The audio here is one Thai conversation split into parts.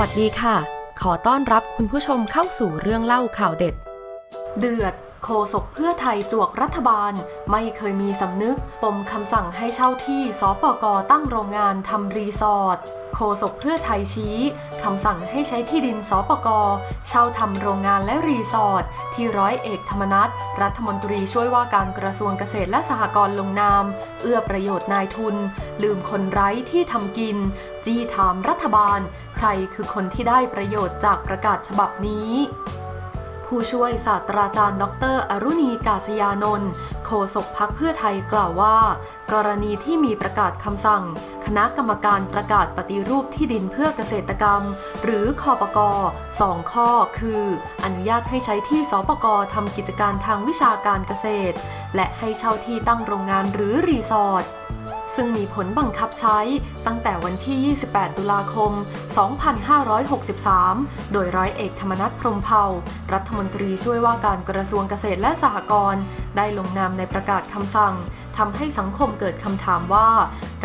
วัสดีค่ะ ขอต้อนรับคุณผู้ชมเข้าสู่เรื่องเล่าข่าวเด็ด เดือด โคศกเพื่อไทยจวกรัฐบาล ไม่เคยมีสำนึก ปมคำสั่งให้เช่าที่สปกตั้งโรงงานทำรีสอร์ทโคศกเพื่อไทยชี้คำสั่งให้ใช้ที่ดินสปกเช่าทำโรงงานและรีสอร์ทที่ร้อยเอกธรรมนัฐรัฐมนตรีช่วยว่าการกระทรวงเกษตรและสหกรณ์ลงนาม เอื้อประโยชน์นายทุน ลืมคนไร้ที่ทำกิน จี้ถามรัฐบาล รคือคนที่ได้ประโยชน์จากประกาศฉบับนี้ ผู้ช่วยศาสตราจารย์ ดร อรุณีกาศยานนท์โฆษกพักเพื่อไทยกล่าวว่า กรณีที่มีประกาศคำสั่ง คณะกรรมการประกาศปฏิรูปที่ดินเพื่อเกษตรกรรม หรือคอปกสองข้อ คือ อนุญาตให้ใช้ที่สปกทำกิจการทางวิชาการเกษตร และให้เช่าที่ตั้งโรงงานหรือรีสอร์ท ซึ่งมีผลบังคับใช้ตั้งแต่วันที่ 28 ตุลาคม 2563 โดยร้อยเอกธรรมนัฐพรมเผ่า รัฐมนตรีช่วยว่าการกระทรวงเกษตรและสหกรณ์ได้ลงนามในประกาศคำสั่งทำให้สังคมเกิดคำถามว่า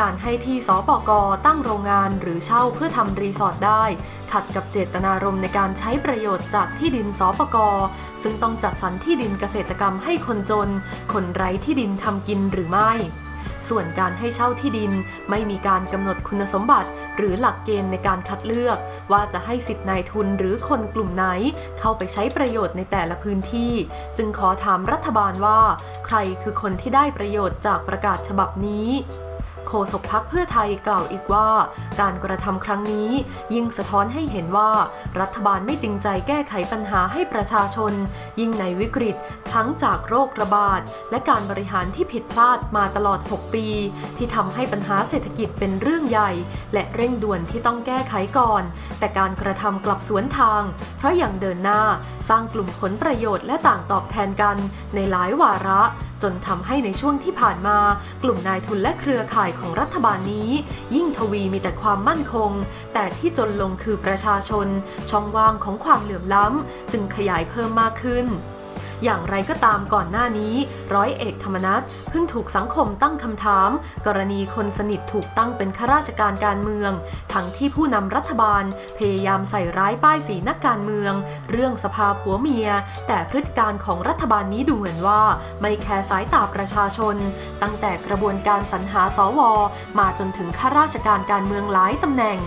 การให้ที่สปกตั้งโรงงานหรือเช่าเพื่อทำรีสอร์ทได้ ขัดกับเจตนารมณ์ในการใช้ประโยชน์จากที่ดินสปกซึ่งต้องจัดสรรที่ดินเกษตรกรรมให้คนจน คนไร้ที่ดินทำกินหรือไม่ ส่วนการให้เช่าที่ดินไม่มีการกำหนดคุณสมบัติ หรือหลักเกณฑ์ในการคัดเลือก ว่าจะให้สิทธินายทุนหรือคนกลุ่มไหน เข้าไปใช้ประโยชน์ในแต่ละพื้นที่ จึงขอถามรัฐบาลว่า ใครคือคนที่ได้ประโยชน์จากประกาศฉบับนี้ โฆษกพักเพื่อไทยกล่าวอีกว่า การกระทำครั้งนี้ยิ่งสะท้อนให้เห็นว่ารัฐบาลไม่จริงใจแก้ไขปัญหาให้ประชาชน ยิ่งในวิกฤตทั้งจากโรคระบาด และการบริหารที่ผิดพลาดมาตลอด 6 ปี ที่ทำให้ปัญหาเศรษฐกิจเป็นเรื่องใหญ่ และเร่งด่วนที่ต้องแก้ไขก่อน แต่การกระทำกลับสวนทาง เพราะอย่างเดินหน้าสร้างกลุ่มผลประโยชน์และต่างตอบแทนกันในหลายวาระ จนทำให้ในช่วงที่ผ่านมากลุ่มนายทุนและเครือข่ายของรัฐบาลนี้ ยิ่งทวีมีแต่ความมั่นคง แต่ที่จนลงคือประชาชน ช่องว่างของความเหลื่อมล้ำจึงขยายเพิ่มมากขึ้น อย่างไรก็ตามก่อนหน้านี้ ร้อยเอกธรรมนัฐเพิ่งถูกสังคมตั้งคำถาม กรณีคนสนิทถูกตั้งเป็นข้าราชการการเมือง ทั้งที่ผู้นำรัฐบาล พยายามใส่ร้ายป้ายสีนักการเมือง เรื่องสภาผัวเมีย แต่พฤติการของรัฐบาลนี้ดูเหมือนว่า ไม่แคร์สายตาประชาชน ตั้งแต่กระบวนการสรรหาสวมาจนถึงข้าราชการการเมืองหลายตำแหน่ง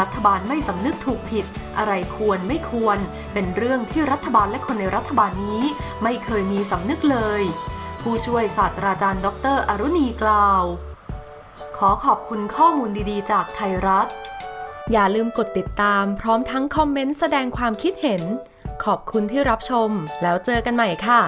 รัฐบาลไม่สำนึกถูกผิด อะไรควรไม่ควร เป็นเรื่องที่รัฐบาลและคนในรัฐบาลนี้ ไม่เคยมีสำนึกเลย ผู้ช่วยศาสตราจารย์ ดร อรุณีกล่าว ขอขอบคุณข้อมูลดีๆ จากไทยรัฐ อย่าลืมกดติดตาม พร้อมทั้งคอมเมนต์แสดงความคิดเห็น ขอบคุณที่รับชม แล้วเจอกันใหม่ค่ะ